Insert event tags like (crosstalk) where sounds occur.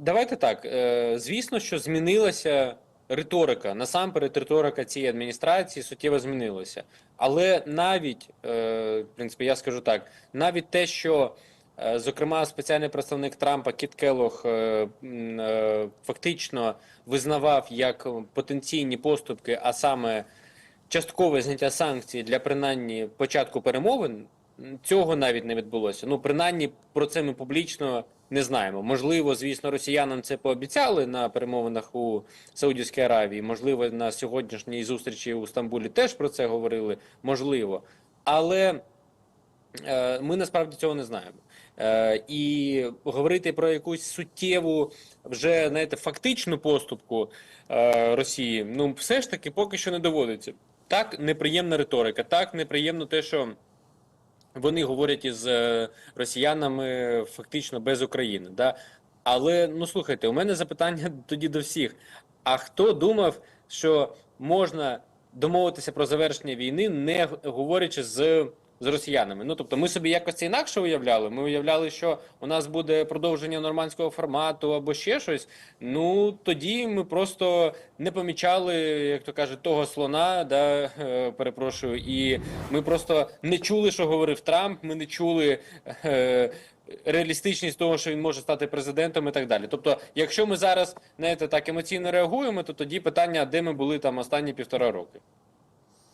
давайте так. Е, звісно, що змінилася риторика. Насамперед, риторика цієї адміністрації суттєво змінилася. Але навіть, е, в принципі, я скажу так, навіть те, що е, зокрема спеціальний представник Трампа Кіт е, фактично визнавав як потенційні поступки, а саме часткове зняття санкцій для принаймні початку перемовин. Цього навіть не відбулося. Ну, принаймні, про це ми публічно не знаємо. Можливо, звісно, росіянам це пообіцяли на перемовинах у Саудівській Аравії. Можливо, на сьогоднішній зустрічі у Стамбулі теж про це говорили. Можливо, але е, ми насправді цього не знаємо. Е, і говорити про якусь суттєву, вже знаєте, фактичну поступку е, Росії, ну все ж таки поки що не доводиться. Так неприємна риторика, так неприємно те, що вони говорять із е, росіянами фактично без України. Да? Але ну слухайте, у мене запитання (laughs) тоді до всіх: а хто думав, що можна домовитися про завершення війни, не говорячи з, з росіянами? Ну тобто, ми собі якось це інакше уявляли. Ми уявляли, що у нас буде продовження нормандського формату або ще щось. Ну тоді ми просто не помічали, як то кажуть, того слона, да, е, перепрошую, і ми просто не чули, що говорив Трамп. Ми не чули. Е, Реалістичність того, що він може стати президентом, і так далі. Тобто, якщо ми зараз знаєте, так емоційно реагуємо, то тоді питання, де ми були там останні півтора роки.